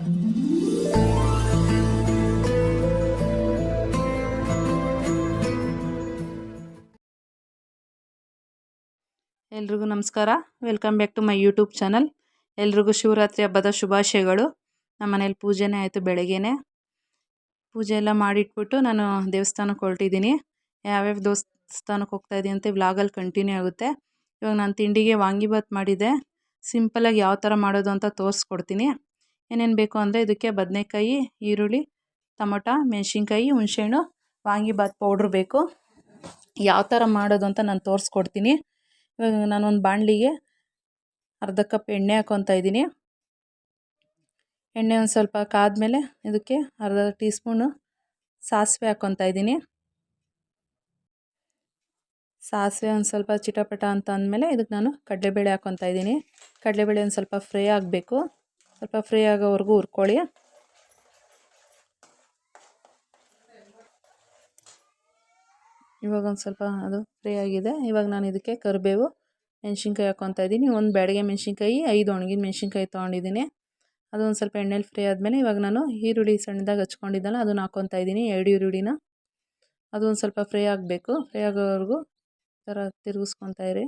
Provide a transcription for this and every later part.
ಎಲ್ರಿಗೂ ನಮಸ್ಕಾರ. Welcome back to my YouTube channel ಎಲ್ರಿಗೂ ಶಿವರಾತ್ರಿ ಹಬ್ಬದ ಶುಭಾಶಯಗಳು. ನಮ್ಮ ಮನೇಲಿ ಪೂಜೆನೇ ಆಯಿತು ಬೆಳಗ್ಗೆನೇ. ಪೂಜೆ ಎಲ್ಲ ಮಾಡಿಟ್ಬಿಟ್ಟು ನಾನು ದೇವಸ್ಥಾನಕ್ಕೆ ಹೊರಟಿದ್ದೀನಿ. ಯಾವ್ಯಾವ ದೇವಸ್ಥಾನಕ್ಕೆ ಹೋಗ್ತಾ ಇದ್ದೀನಿ ಅಂತ ವ್ಲಾಗಲ್ಲಿ ಕಂಟಿನ್ಯೂ ಆಗುತ್ತೆ. ಇವಾಗ ನಾನು ತಿಂಡಿಗೆ ವಾಂಗಿಬಾತ್ ಮಾಡಿದ್ದೆ. ಸಿಂಪಲಾಗಿ ಯಾವ ಥರ ಮಾಡೋದು ಅಂತ ತೋರಿಸ್ಕೊಡ್ತೀನಿ. ಏನೇನು ಬೇಕು ಅಂದರೆ ಇದಕ್ಕೆ ಬದನೆಕಾಯಿ, ಈರುಳ್ಳಿ, ಟೊಮೊಟ, ಮೆಣಸಿನ್ಕಾಯಿ, ಹುಣಸೆಹಣ್ಣು ವಾಂಗಿಬಾತ್ ಪೌಡ್ರ್ ಬೇಕು. ಯಾವ ಥರ ಮಾಡೋದು ಅಂತ ನಾನು ತೋರಿಸ್ಕೊಡ್ತೀನಿ. ಇವಾಗ ನಾನೊಂದು ಬಾಣಲಿಗೆ ಅರ್ಧ ಕಪ್ ಎಣ್ಣೆ ಹಾಕ್ಕೊತಾ ಇದ್ದೀನಿ. ಎಣ್ಣೆ ಒಂದು ಸ್ವಲ್ಪ ಕಾದ್ಮೇಲೆ ಇದಕ್ಕೆ ಅರ್ಧ ಟೀ ಸ್ಪೂನು ಸಾಸಿವೆ ಹಾಕ್ಕೊತಾ ಇದ್ದೀನಿ. ಸಾಸಿವೆ ಒಂದು ಸ್ವಲ್ಪ ಚಿಟಪಟ ಅಂತ ಅಂದಮೇಲೆ ಇದಕ್ಕೆ ನಾನು ಕಡಲೆಬೇಳೆ ಹಾಕ್ಕೊತಾ ಇದ್ದೀನಿ. ಕಡಲೆಬೇಳೆ ಒಂದು ಸ್ವಲ್ಪ ಫ್ರೈ ಆಗಬೇಕು. ಸ್ವಲ್ಪ ಫ್ರೀ ಆಗೋವರೆಗೂ ಹುರ್ಕೊಳ್ಳಿ. ಇವಾಗ ಒಂದು ಸ್ವಲ್ಪ ಅದು ಫ್ರೀ ಆಗಿದೆ. ಇವಾಗ ನಾನು ಇದಕ್ಕೆ ಕರಿಬೇವು, ಮೆಣಸಿನ್ಕಾಯಿ ಹಾಕ್ಕೊತಾ ಇದ್ದೀನಿ. ಒಂದು ಬ್ಯಾಡಿಗೆ ಮೆಣಸಿನ್ಕಾಯಿ, ಐದು ಒಣಗಿದ ಮೆಣಸಿನ್ಕಾಯಿ ತೊಗೊಂಡಿದ್ದೀನಿ. ಅದೊಂದು ಸ್ವಲ್ಪ ಎಣ್ಣೆಲಿ ಫ್ರೈ ಆದಮೇಲೆ ಇವಾಗ ನಾನು ಈರುಳ್ಳಿ ಸಣ್ಣದಾಗಿ ಹಚ್ಕೊಂಡಿದ್ದಲ್ಲ ಅದನ್ನು ಹಾಕ್ಕೊತಾ ಇದ್ದೀನಿ, ಎರಡು ಈರುಳ್ಳಿನ. ಅದೊಂದು ಸ್ವಲ್ಪ ಫ್ರೈ ಆಗಬೇಕು. ಫ್ರೈ ಆಗೋವರೆಗೂ ಥರ ತಿರುಗಿಸ್ಕೊತಾ ಇರಿ.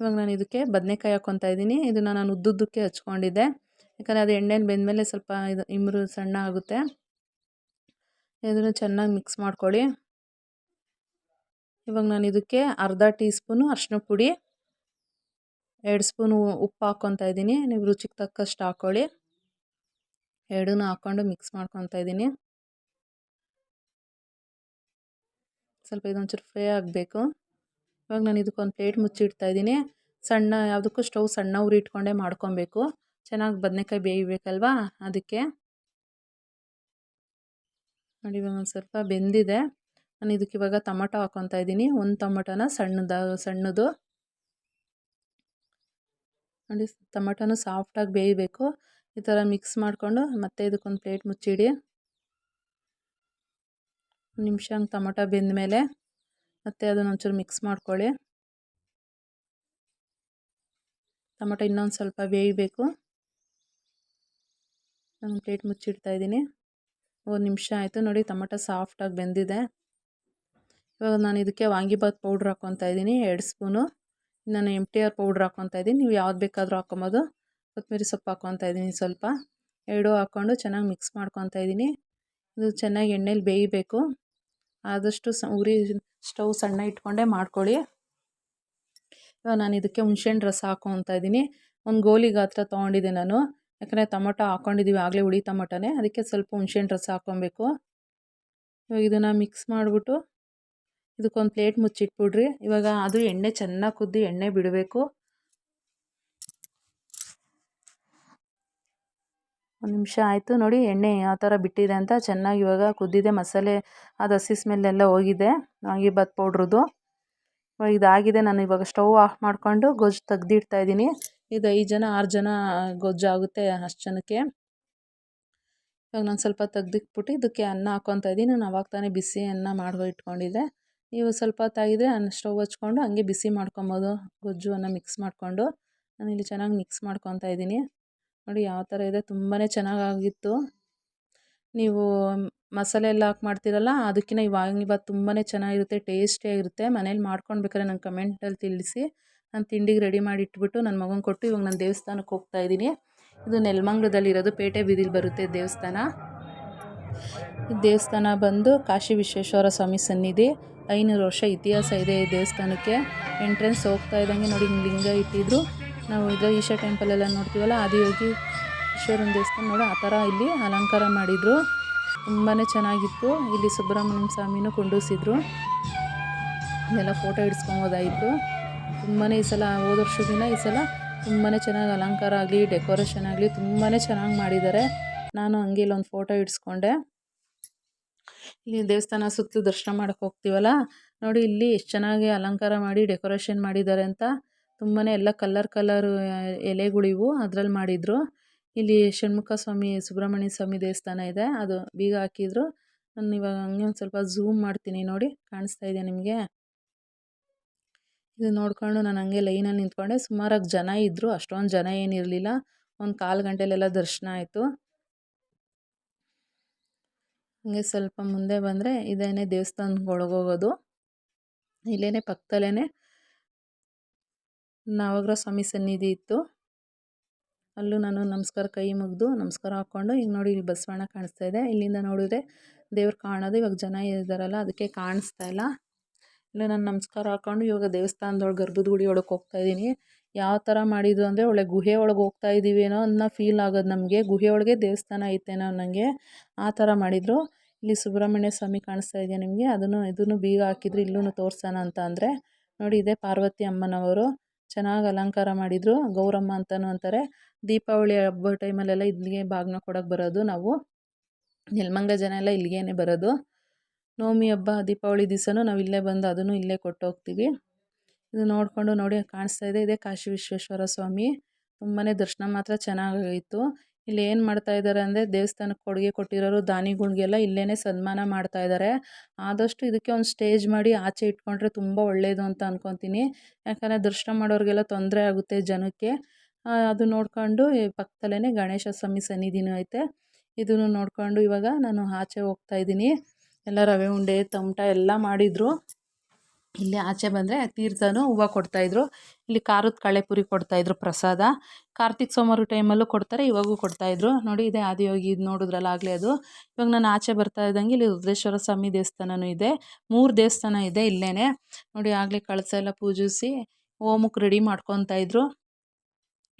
ಇವಾಗ ನಾನು ಇದಕ್ಕೆ ಬದನೆಕಾಯಿ ಹಾಕ್ಕೊತಾ ಇದ್ದೀನಿ. ಇದನ್ನು ನಾನು ಉದ್ದುದ್ದಕ್ಕೆ ಹಚ್ಕೊಂಡಿದ್ದೆ. ಯಾಕಂದರೆ ಅದು ಎಣ್ಣೆಲಿ ಬೆಂದಮೇಲೆ ಸ್ವಲ್ಪ ಇದು ಇಮ್ರು ಸಣ್ಣ ಆಗುತ್ತೆ. ಇದನ್ನು ಚೆನ್ನಾಗಿ ಮಿಕ್ಸ್ ಮಾಡ್ಕೊಳ್ಳಿ. ಇವಾಗ ನಾನು ಇದಕ್ಕೆ ಅರ್ಧ ಟೀ ಸ್ಪೂನು ಅರಿಶಿನ ಪುಡಿ, ಎರಡು ಸ್ಪೂನು ಉಪ್ಪು ಹಾಕ್ಕೊತಾ ಇದ್ದೀನಿ. ನೀವು ರುಚಿಗೆ ತಕ್ಕಷ್ಟು ಹಾಕ್ಕೊಳ್ಳಿ. ಎರಡನ್ನೂ ಹಾಕ್ಕೊಂಡು ಮಿಕ್ಸ್ ಮಾಡ್ಕೊತಾ ಇದ್ದೀನಿ. ಸ್ವಲ್ಪ ಇದೊಂಚೂರು ಫ್ರೈ ಆಗಬೇಕು. ಇವಾಗ ನಾನು ಇದಕ್ಕೊಂದು ಪ್ಲೇಟ್ ಮುಚ್ಚಿಡ್ತಾ ಇದ್ದೀನಿ. ಸಣ್ಣ ಯಾವುದಕ್ಕೂ ಸ್ಟವ್ ಸಣ್ಣ ಉರಿ ಇಟ್ಕೊಂಡೇ ಮಾಡ್ಕೊಬೇಕು. ಚೆನ್ನಾಗಿ ಬದನೆಕಾಯಿ ಬೇಯಬೇಕಲ್ವಾ? ಅದಕ್ಕೆ. ನೋಡಿ, ಇವಾಗ ಒಂದು ಸ್ವಲ್ಪ ಬೆಂದಿದೆ. ನಾನು ಇದಕ್ಕೆ ಇವಾಗ ಟೊಮಟೊ ಹಾಕ್ಕೊತಾ ಇದ್ದೀನಿ. ಒಂದು ಟೊಮಟೊನ ಸಣ್ಣದ, ಸಣ್ಣದು. ನೋಡಿ, ಟೊಮಟೊನು ಸಾಫ್ಟಾಗಿ ಬೇಯಬೇಕು. ಈ ಥರ ಮಿಕ್ಸ್ ಮಾಡಿಕೊಂಡು ಮತ್ತೆ ಇದಕ್ಕೊಂದು ಪ್ಲೇಟ್ ಮುಚ್ಚಿಡಿ. ನಿಮಿಷ ಟೊಮೊಟೊ ಬೆಂದ ಮೇಲೆ ಮತ್ತೆ ಅದನ್ನು ಒಂಚೂರು ಮಿಕ್ಸ್ ಮಾಡ್ಕೊಳ್ಳಿ. ಟೊಮೊಟೊ ಇನ್ನೊಂದು ಸ್ವಲ್ಪ ಬೇಯಬೇಕು. ನಾನು ಪ್ಲೇಟ್ ಮುಚ್ಚಿಡ್ತಾ ಇದ್ದೀನಿ. ಒಂದು ನಿಮಿಷ ಆಯಿತು. ನೋಡಿ ಟೊಮೊಟೊ ಸಾಫ್ಟಾಗಿ ಬೆಂದಿದೆ. ಇವಾಗ ನಾನು ಇದಕ್ಕೆ ವಾಂಗಿಬಾತ್ ಪೌಡ್ರ್ ಹಾಕ್ಕೊತಾ ಇದ್ದೀನಿ, ಎರಡು ಸ್ಪೂನು. ನಾನು ಎಂ ಟಿ ಆರ್ ಪೌಡ್ರ್ ಹಾಕ್ಕೊತಾ ಇದ್ದೀನಿ. ನೀವು ಯಾವ್ದು ಬೇಕಾದರೂ ಹಾಕ್ಕೊಬೋದು ಕೊತ್ತಂಬರಿ ಸೊಪ್ಪು ಹಾಕ್ಕೊತಾ ಇದ್ದೀನಿ ಸ್ವಲ್ಪ. ಎರಡೂ ಹಾಕ್ಕೊಂಡು ಚೆನ್ನಾಗಿ ಮಿಕ್ಸ್ ಮಾಡ್ಕೊತಾ ಇದ್ದೀನಿ. ಇದು ಚೆನ್ನಾಗಿ ಎಣ್ಣೆಲಿ ಬೇಯಬೇಕು. ಆದಷ್ಟು ಸ, ಉರಿ ಸ್ಟವ್ ಸಣ್ಣ ಇಟ್ಕೊಂಡೇ ಮಾಡ್ಕೊಳ್ಳಿ. ಇವಾಗ ನಾನು ಇದಕ್ಕೆ ಹುಣ್ಸೆಹಣ್ಣು ರಸ ಹಾಕೋತ ಇದ್ದೀನಿ. ಒಂದು ಗೋಲಿ ಗಾತ್ರ ತೊಗೊಂಡಿದ್ದೆ ನಾನು. ಯಾಕಂದರೆ ಟೊಮೊಟೊ ಹಾಕ್ಕೊಂಡಿದ್ದೀವಿ ಆಗಲೇ ಹುಳಿ ಟೊಮೊಟೊನೇ. ಅದಕ್ಕೆ ಸ್ವಲ್ಪ ಹುಣ್ಸೆಹಣ್ಣು ರಸ ಹಾಕ್ಕೊಬೇಕು ಇವಾಗ ಇದನ್ನು ಮಿಕ್ಸ್ ಮಾಡಿಬಿಟ್ಟು ಇದಕ್ಕೊಂದು ಪ್ಲೇಟ್ ಮುಚ್ಚಿಟ್ಬಿಡ್ರಿ. ಇವಾಗ ಅದು ಎಣ್ಣೆ ಚೆನ್ನಾಗಿ ಕುದ್ದು ಎಣ್ಣೆ ಬಿಡಬೇಕು. ಒಂದು ನಿಮಿಷ ಆಯಿತು ನೋಡಿ, ಎಣ್ಣೆ ಯಾವ ಥರ ಬಿಟ್ಟಿದೆ ಅಂತ ಚೆನ್ನಾಗಿ ಇವಾಗ ಕುದ್ದಿದೆ. ಮಸಾಲೆ ಅದು ಹಸಿ ಸ್ಮೆಲ್ಲೆಲ್ಲ ಹೋಗಿದೆ. ವಾಂಗಿಬಾತ್ ಪೌಡ್ರದ್ದು ಇವಾಗ ಇದಾಗಿದೆ. ನಾನು ಇವಾಗ ಸ್ಟವ್ ಆಫ್ ಮಾಡಿಕೊಂಡು ಗೊಜ್ಜು ತೆಗ್ದಿಡ್ತಾ ಇದ್ದೀನಿ. ಇದು ಐದು ಜನ, ಆರು ಜನ ಗೊಜ್ಜು ಆಗುತ್ತೆ ಅಷ್ಟು ಜನಕ್ಕೆ. ಇವಾಗ ನಾನು ಸ್ವಲ್ಪ ತೆಗ್ದಿಕ್ಬಿಟ್ಟು ಇದಕ್ಕೆ ಅನ್ನ ಹಾಕ್ಕೊತಾ ಇದ್ದೀನಿ. ನಾನು ಅವಾಗ ತಾನೇ ಬಿಸಿ ಅನ್ನ ಮಾಡಿ ಇಟ್ಕೊಂಡಿದ್ದೆ. ನೀವು ಸ್ವಲ್ಪ ಹೊತ್ತಾಗಿದ್ರೆ ಅನ್ನ ಸ್ಟವ್ ಹಚ್ಕೊಂಡು ಹಂಗೆ ಬಿಸಿ ಮಾಡ್ಕೊಬೋದು ಗೊಜ್ಜು ಅನ್ನ ಮಿಕ್ಸ್ ಮಾಡಿಕೊಂಡು. ನಾನು ಇಲ್ಲಿ ಚೆನ್ನಾಗಿ ಮಿಕ್ಸ್ ಮಾಡ್ಕೊತಾ ಇದ್ದೀನಿ. ನೋಡಿ ಯಾವ ಥರ ಇದೆ ತುಂಬಾ ಚೆನ್ನಾಗಾಗಿತ್ತು. ನೀವು ಮಸಾಲೆ ಎಲ್ಲ ಹಾಕಿ ಮಾಡ್ತೀರಲ್ಲ ಅದಕ್ಕಿಂತ ಈ ವಾಂಗಿಬಾತ್ ತುಂಬಾ ಚೆನ್ನಾಗಿರುತ್ತೆ ಟೇಸ್ಟಿಯಾಗಿರುತ್ತೆ ಮನೇಲಿ ಮಾಡ್ಕೊಳ್ಬೇಕಾದ್ರೆ ನಂಗೆ ಕಮೆಂಟಲ್ಲಿ ತಿಳಿಸಿ. ನಾನು ತಿಂಡಿಗೆ ರೆಡಿ ಮಾಡಿ ಇಟ್ಬಿಟ್ಟು ನನ್ನ ಮಗನ ಕೊಟ್ಟು ಇವಾಗ ನಾನು ದೇವಸ್ಥಾನಕ್ಕೆ ಹೋಗ್ತಾ ಇದ್ದೀನಿ. ಇದು ನೆಲಮಂಗ್ಲದಲ್ಲಿರೋದು ಪೇಟೆ ಬೀದಿಲಿ ಬರುತ್ತೆ ದೇವಸ್ಥಾನ. ದೇವಸ್ಥಾನ ಬಂದು ಕಾಶಿ ವಿಶ್ವೇಶ್ವರ ಸ್ವಾಮಿ ಸನ್ನಿಧಿ, ಐನೂರು ವರ್ಷ ಇತಿಹಾಸ ಇದೆ ಈ ದೇವಸ್ಥಾನಕ್ಕೆ. ಎಂಟ್ರೆನ್ಸ್ ಹೋಗ್ತಾ ಇದ್ದಂಗೆ ನೋಡಿ ಲಿಂಗ ಇಟ್ಟಿದ್ರು. ನಾವು ಇದು ಈಶಾ ಟೆಂಪಲೆಲ್ಲ ನೋಡ್ತೀವಲ್ಲ ಆದಿಯೋಗಿ ಈಶ್ವರನ ದೇವಸ್ಥಾನ ನೋಡಿ, ಆ ಥರ ಇಲ್ಲಿ ಅಲಂಕಾರ ಮಾಡಿದರು. ತುಂಬಾ ಚೆನ್ನಾಗಿತ್ತು. ಇಲ್ಲಿ ಸುಬ್ರಹ್ಮಣ್ಯ ಸ್ವಾಮಿನೂ ಕೊಂಡೂಸಿದ್ರು ಎಲ್ಲ ಫೋಟೋ ಹಿಡ್ಸ್ಕೊಬೋದಾಯಿತು. ತುಂಬಾ ಈ ಸಲ, ಹೋದ ವರ್ಷದಿಂದ ಈ ಸಲ ತುಂಬಾ ಚೆನ್ನಾಗಿ ಅಲಂಕಾರ ಆಗಲಿ ಡೆಕೋರೇಷನ್ ಆಗಲಿ ತುಂಬಾ ಚೆನ್ನಾಗಿ ಮಾಡಿದ್ದಾರೆ. ನಾನು ಹಂಗೆ ಇಲ್ಲೊಂದು ಫೋಟೋ ಇಡ್ಸ್ಕೊಂಡೆ ಇಲ್ಲಿ ದೇವಸ್ಥಾನ ಸುತ್ತಲೂ ದರ್ಶನ ಮಾಡೋಕ್ಕೆ ಹೋಗ್ತೀವಲ್ಲ, ನೋಡಿ ಇಲ್ಲಿ ಎಷ್ಟು ಚೆನ್ನಾಗಿ ಅಲಂಕಾರ ಮಾಡಿ ಡೆಕೋರೇಷನ್ ಮಾಡಿದ್ದಾರೆ ಅಂತ. ತುಂಬಾ ಎಲ್ಲ ಕಲ್ಲರ್ ಕಲರ್ ಎಲೆಗಳಿವು ಅದ್ರಲ್ಲಿ ಮಾಡಿದರು. ಇಲ್ಲಿ ಷಣ್ಮುಖ ಸ್ವಾಮಿ, ಸುಬ್ರಹ್ಮಣ್ಯ ಸ್ವಾಮಿ ದೇವಸ್ಥಾನ ಇದೆ. ಅದು ಬೀಗ ಹಾಕಿದ್ರು. ನಾನು ಇವಾಗ ಹಂಗೆ ಒಂದು ಸ್ವಲ್ಪ ಝೂಮ್ ಮಾಡ್ತೀನಿ ನೋಡಿ, ಕಾಣಿಸ್ತಾ ಇದೆ ನಿಮಗೆ? ಇದು ನೋಡ್ಕೊಂಡು ನಾನು ಹಂಗೆ ಲೈನಲ್ಲಿ ನಿಂತ್ಕೊಂಡೆ. ಸುಮಾರಾಗಿ ಜನ ಇದ್ದರು ಅಷ್ಟೊಂದು ಜನ ಏನಿರಲಿಲ್ಲ ಒಂದು ಕಾಲು ಗಂಟೆಲೆಲ್ಲ ದರ್ಶನ ಆಯಿತು. ಹಂಗೆ ಸ್ವಲ್ಪ ಮುಂದೆ ಬಂದರೆ ಇದೇನೆ ದೇವಸ್ಥಾನಕ್ಕೆ ಒಳಗೋಗೋದು ಇಲ್ಲೇ ಪಕ್ಕದಲ್ಲೇ ನವಗ್ರಹ ಸ್ವಾಮಿ ಸನ್ನಿಧಿ ಇತ್ತು. ಅಲ್ಲೂ ನಾನು ನಮಸ್ಕಾರ ಕೈ ಮುಗಿದು ನಮಸ್ಕಾರ ಹಾಕ್ಕೊಂಡು ಈಗ ನೋಡಿ ಇಲ್ಲಿ ಬಸವಣ್ಣ ಕಾಣಿಸ್ತಾ ಇದೆ. ಇಲ್ಲಿಂದ ನೋಡಿದ್ರೆ ದೇವ್ರು ಕಾಣೋದು ಇವಾಗ ಜನ ಇದ್ದಾರಲ್ಲ ಅದಕ್ಕೆ ಕಾಣಿಸ್ತಾ ಇಲ್ಲ. ಇಲ್ಲ ನಾನು ನಮಸ್ಕಾರ ಹಾಕ್ಕೊಂಡು ಇವಾಗ ದೇವಸ್ಥಾನದೊಳಗೆ ಗರ್ಭದ ಗುಡಿ ಒಳಗೆ ಹೋಗ್ತಾ ಇದ್ದೀನಿ ಯಾವ ಥರ ಮಾಡಿದ್ದು ಅಂದರೆ ಒಳ್ಳೆ ಗುಹೆ ಒಳಗೆ ಹೋಗ್ತಾ ಇದ್ದೀವೇನೋ ಅನ್ನೋ ಫೀಲ್ ಆಗೋದು ನಮಗೆ. ಗುಹೆ ಒಳಗೆ ದೇವಸ್ಥಾನ ಐತೆನೋ ನನಗೆ ಆ ಥರ ಮಾಡಿದರು. ಇಲ್ಲಿ ಸುಬ್ರಹ್ಮಣ್ಯ ಸ್ವಾಮಿ ಕಾಣಿಸ್ತಾ ಇದೆಯಾ ನಿಮಗೆ? ಅದನ್ನು, ಇದನ್ನು ಬೀಗ ಹಾಕಿದ್ರು ಇಲ್ಲೂ ತೋರಿಸೋಣ ಅಂತ ಅಂದರೆ. ನೋಡಿ, ಇದೆ ಪಾರ್ವತಿ ಅಮ್ಮನವರು. ಚೆನ್ನಾಗಿ ಅಲಂಕಾರ ಮಾಡಿದರು. ಗೌರಮ್ಮ ಅಂತಲೂ ಅಂತಾರೆ. ದೀಪಾವಳಿ ಹಬ್ಬ ಟೈಮಲ್ಲೆಲ್ಲ ಇಲ್ಲಿಗೆ ಬಾಗಿನ ಕೊಡೋಕ್ಕೆ ಬರೋದು ನಾವು. ನೆಲಮಂಗ ಜನ ಎಲ್ಲ ಇಲ್ಲಿಗೇ ಬರೋದು. ನವಮಿ ಹಬ್ಬ, ದೀಪಾವಳಿ ದಿವಸನೂ ನಾವು ಇಲ್ಲೇ ಬಂದು ಅದನ್ನು ಇಲ್ಲೇ ಕೊಟ್ಟು ಹೋಗ್ತೀವಿ ಇದು ನೋಡಿಕೊಂಡು ನೋಡಿ ಕಾಣಿಸ್ತಾ ಇದೆ. ಇದೇ ಕಾಶಿ ವಿಶ್ವೇಶ್ವರ ಸ್ವಾಮಿ. ತುಂಬಾ ದರ್ಶನ ಮಾತ್ರ ಚೆನ್ನಾಗಾಗಿತ್ತು ಇಲ್ಲಿ ಏನು ಮಾಡ್ತಾ ಇದ್ದಾರೆ ಅಂದರೆ ದೇವಸ್ಥಾನಕ್ಕೆ ಕೊಡುಗೆ ಕೊಟ್ಟಿರೋರು ದಾನಿಗಳಿಗೆಲ್ಲ ಇಲ್ಲೇ ಸನ್ಮಾನ ಮಾಡ್ತಾ ಇದ್ದಾರೆ ಆದಷ್ಟು ಇದಕ್ಕೆ ಒಂದು ಸ್ಟೇಜ್ ಮಾಡಿ ಆಚೆ ಇಟ್ಕೊಂಡ್ರೆ ತುಂಬ ಒಳ್ಳೆಯದು ಅಂತ ಅಂದ್ಕೊತೀನಿ ಯಾಕಂದರೆ ದರ್ಶನ ಮಾಡೋರಿಗೆಲ್ಲ ತೊಂದರೆ ಆಗುತ್ತೆ ಜನಕ್ಕೆ. ಅದು ನೋಡ್ಕೊಂಡು ಪಕ್ಕದಲ್ಲೇ ಗಣೇಶ ಸ್ವಾಮಿ ಸನ್ನಿಧಿನೂ ಐತೆ. ಇದನ್ನು ನೋಡಿಕೊಂಡು ಇವಾಗ ನಾನು ಆಚೆ ಹೋಗ್ತಾ ಇದ್ದೀನಿ. ಎಲ್ಲ ರವೆ ಉಂಡೆ ತಮಟ ಎಲ್ಲ ಮಾಡಿದರು. ಇಲ್ಲಿ ಆಚೆ ಬಂದರೆ ತೀರ್ಥನೂ ಹೂವು ಕೊಡ್ತಾಯಿದ್ರು. ಇಲ್ಲಿ ಖಾರದ ಕಳ್ಳೆಪುರಿ ಕೊಡ್ತಾಯಿದ್ರು ಪ್ರಸಾದ. ಕಾರ್ತಿಕ್ ಸೋಮವಾರ ಟೈಮಲ್ಲೂ ಕೊಡ್ತಾರೆ, ಇವಾಗೂ ಕೊಡ್ತಾಯಿದ್ರು. ನೋಡಿ, ಇದೆ ಆದಿಯೋಗಿ ಇದು ನೋಡಿದ್ರಲ್ಲ ಆಗಲೇ ಅದು. ಇವಾಗ ನಾನು ಆಚೆ ಬರ್ತಾ ಇದ್ದಂಗೆ ಇಲ್ಲಿ ರುದ್ರೇಶ್ವರ ಸ್ವಾಮಿ ದೇವಸ್ಥಾನವೂ ಇದೆ. ಮೂರು ದೇವಸ್ಥಾನ ಇದೆ ಇಲ್ಲೇ ನೋಡಿ, ಆಗಲೇ ಕಳಸ ಎಲ್ಲ ಪೂಜಿಸಿ ಹೋಮಕ್ಕೆ ರೆಡಿ ಮಾಡ್ಕೊತಾಯಿದ್ರು.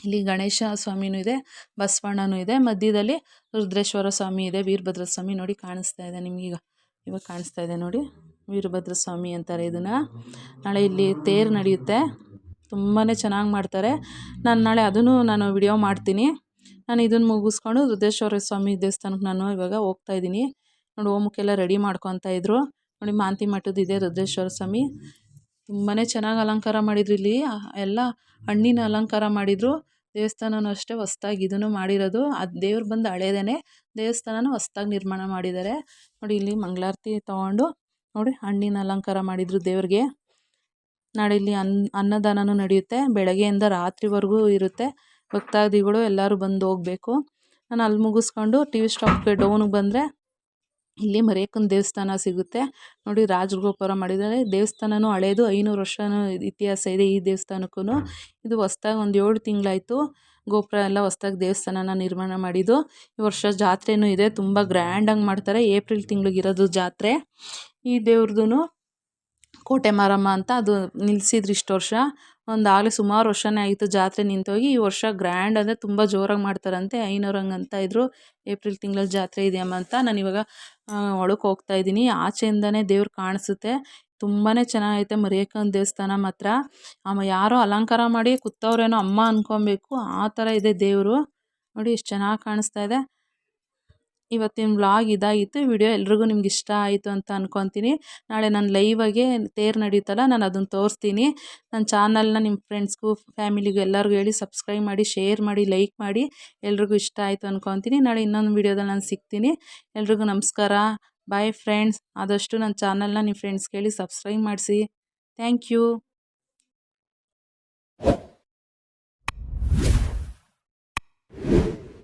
ಇಲ್ಲಿ ಗಣೇಶ ಸ್ವಾಮಿನೂ ಇದೆ, ಬಸವಣ್ಣನೂ ಇದೆ. ಮಧ್ಯದಲ್ಲಿ ರುದ್ರೇಶ್ವರ ಸ್ವಾಮಿ ಇದೆ ವೀರಭದ್ರ ಸ್ವಾಮಿ ನೋಡಿ ಕಾಣಿಸ್ತಾ ಇದೆ ನಿಮಗೀಗ. ಇವಾಗ ಕಾಣಿಸ್ತಾ ಇದೆ ನೋಡಿ. ವೀರಭದ್ರ ಸ್ವಾಮಿ ಅಂತಾರೆ ಇದನ್ನು. ನಾಳೆ ಇಲ್ಲಿ ತೇರು ನಡೆಯುತ್ತೆ. ತುಂಬಾ ಚೆನ್ನಾಗಿ ಮಾಡ್ತಾರೆ. ನಾನು ನಾಳೆ ಅದನ್ನು ನಾನು ವಿಡಿಯೋ ಮಾಡ್ತೀನಿ. ನಾನು ಇದನ್ನು ಮುಗಿಸ್ಕೊಂಡು ರುದ್ರೇಶ್ವರ ಸ್ವಾಮಿ ದೇವಸ್ಥಾನಕ್ಕೆ ನಾನು ಇವಾಗ ಹೋಗ್ತಾ ಇದ್ದೀನಿ. ನೋಡಿ ಹೋಮಕ್ಕೆಲ್ಲ ರೆಡಿ ಮಾಡ್ಕೊತಾ ಇದ್ರು. ನೋಡಿ, ಮಾಂತಿ ಮಠದ ಇದೆ ರುದ್ರೇಶ್ವರ ಸ್ವಾಮಿ. ತುಂಬಾ ಚೆನ್ನಾಗಿ ಅಲಂಕಾರ ಮಾಡಿದ್ರು ಇಲ್ಲಿ. ಎಲ್ಲ ಹಣ್ಣಿನ ಅಲಂಕಾರ ಮಾಡಿದರು. ದೇವಸ್ಥಾನವೂ ಅಷ್ಟೇ ಹೊಸ್ದಾಗಿ ಇದನ್ನು ಮಾಡಿರೋದು. ಅದು ದೇವ್ರು ಬಂದು ಹಳೇದೇ ದೇವಸ್ಥಾನನೂ ಹೊಸ್ದಾಗಿ ನಿರ್ಮಾಣ ಮಾಡಿದ್ದಾರೆ. ನೋಡಿ, ಇಲ್ಲಿ ಮಂಗಳಾರತಿ ತೊಗೊಂಡು ನೋಡಿ ಹಣ್ಣಿನ ಅಲಂಕಾರ ಮಾಡಿದರು ದೇವ್ರಿಗೆ. ನಾಳೆ ಇಲ್ಲಿ ಅನ್ನ ಅನ್ನದಾನವೂ ನಡೆಯುತ್ತೆ. ಬೆಳಗ್ಗೆಯಿಂದ ರಾತ್ರಿವರೆಗೂ ಇರುತ್ತೆ. ಭಕ್ತಾದಿಗಳು ಎಲ್ಲರೂ ಬಂದು ಹೋಗಬೇಕು. ನಾನು ಅಲ್ಲಿ ಮುಗಿಸ್ಕೊಂಡು ಟಿ ವಿ ಸ್ಟಾಪ್ಗೆ ಡೌನಿಗೆ ಬಂದರೆ ಇಲ್ಲಿ ಮರಿಯಕ್ಕನ ದೇವಸ್ಥಾನ ಸಿಗುತ್ತೆ. ನೋಡಿ ರಾಜಗೋಪುರ ಮಾಡಿದ್ದಾರೆ. ದೇವಸ್ಥಾನವೂ ಹಳೇದು, ಐನೂರು ವರ್ಷವೂ ಇತಿಹಾಸ ಇದೆ ಈ ದೇವಸ್ಥಾನಕ್ಕೂ ಇದು ಹೊಸ್ದಾಗಿ ಒಂದು ಏಳು ತಿಂಗಳಾಯ್ತು. ಗೋಪುರ ಎಲ್ಲ ಹೊಸ್ದಾಗಿ ದೇವಸ್ಥಾನನ ನಿರ್ಮಾಣ ಮಾಡಿದ್ದು, ಈ ವರ್ಷ ಜಾತ್ರೆನೂ ಇದೆ. ತುಂಬ ಗ್ರ್ಯಾಂಡಾಗಿ ಮಾಡ್ತಾರೆ. ಏಪ್ರಿಲ್ ತಿಂಗಳಿಗಿರೋದು ಜಾತ್ರೆ. ಈ ದೇವ್ರದ್ದು ಕೋಟೆ ಮಾರಮ್ಮ ಅಂತ ಅದು ನಿಲ್ಲಿಸಿದ್ರು ಇಷ್ಟು ವರ್ಷ. ಒಂದು ಆಗಲೇ ಸುಮಾರು ವರ್ಷನೇ ಆಯಿತು ಜಾತ್ರೆ ನಿಂತೋಗಿ. ಈ ವರ್ಷ ಗ್ರ್ಯಾಂಡ್ ಅಂದರೆ ತುಂಬ ಜೋರಾಗಿ ಮಾಡ್ತಾರಂತೆ. ಐನೂರು ಹಂಗೆ ಅಂತ ಇದ್ರು. ಏಪ್ರಿಲ್ ತಿಂಗಳಲ್ಲಿ ಜಾತ್ರೆ ಇದೆಯಮ್ಮ ಅಂತ ನಾನು ಇವಾಗ ಒಳಕ್ಕೆ ಹೋಗ್ತಾ ಇದ್ದೀನಿ. ಆಚೆಯಿಂದನೇ ದೇವ್ರು ಕಾಣಿಸುತ್ತೆ. ತುಂಬಾ ಚೆನ್ನಾಗೈತೆ ಮರಿಯಕ್ಕನ ದೇವಸ್ಥಾನ ಮಾತ್ರ. ಅಮ್ಮ ಯಾರೋ ಅಲಂಕಾರ ಮಾಡಿ ಕೂತವ್ರೇನೋ ಅಮ್ಮ ಅಂದ್ಕೊಬೇಕು ಆ ಥರ ಇದೆ ದೇವರು. ನೋಡಿ ಎಷ್ಟು ಚೆನ್ನಾಗಿ ಕಾಣಿಸ್ತಾ ಇದೆ. ಇವತ್ತಿನ ವ್ಲಾಗ್ ಇದಾಗಿತ್ತು. ವಿಡಿಯೋ ಎಲ್ರಿಗೂ ನಿಮ್ಗೆ ಇಷ್ಟ ಆಯಿತು ಅಂತ ಅಂದ್ಕೊತೀನಿ ನಾಳೆ ನಾನು ಲೈವಾಗೆ ತೇರು ನಡೀತಲ್ಲ, ನಾನು ಅದನ್ನು ತೋರಿಸ್ತೀನಿ. ನನ್ನ ಚಾನಲ್ನ ನಿಮ್ಮ ಫ್ರೆಂಡ್ಸ್ಗೂ ಫ್ಯಾಮಿಲಿಗೂ ಎಲ್ಲರಿಗೂ ಹೇಳಿ ಸಬ್ಸ್ಕ್ರೈಬ್ ಮಾಡಿ ಶೇರ್ ಮಾಡಿ ಲೈಕ್ ಮಾಡಿ ಎಲ್ರಿಗೂ ಇಷ್ಟ ಆಯಿತು ಅಂದ್ಕೊತೀನಿ ನಾಳೆ ಇನ್ನೊಂದು ವೀಡಿಯೋದಲ್ಲಿ ನಾನು ಸಿಗ್ತೀನಿ. ಎಲ್ರಿಗೂ ನಮಸ್ಕಾರ. ಬಾಯ್ ಫ್ರೆಂಡ್ಸ್ ಆದಷ್ಟು ನನ್ನ ಚಾನಲ್ನ ನಿಮ್ಮ ಫ್ರೆಂಡ್ಸ್ಗೆ ಹೇಳಿ ಸಬ್ಸ್ಕ್ರೈಬ್ ಮಾಡಿಸಿ. Thank you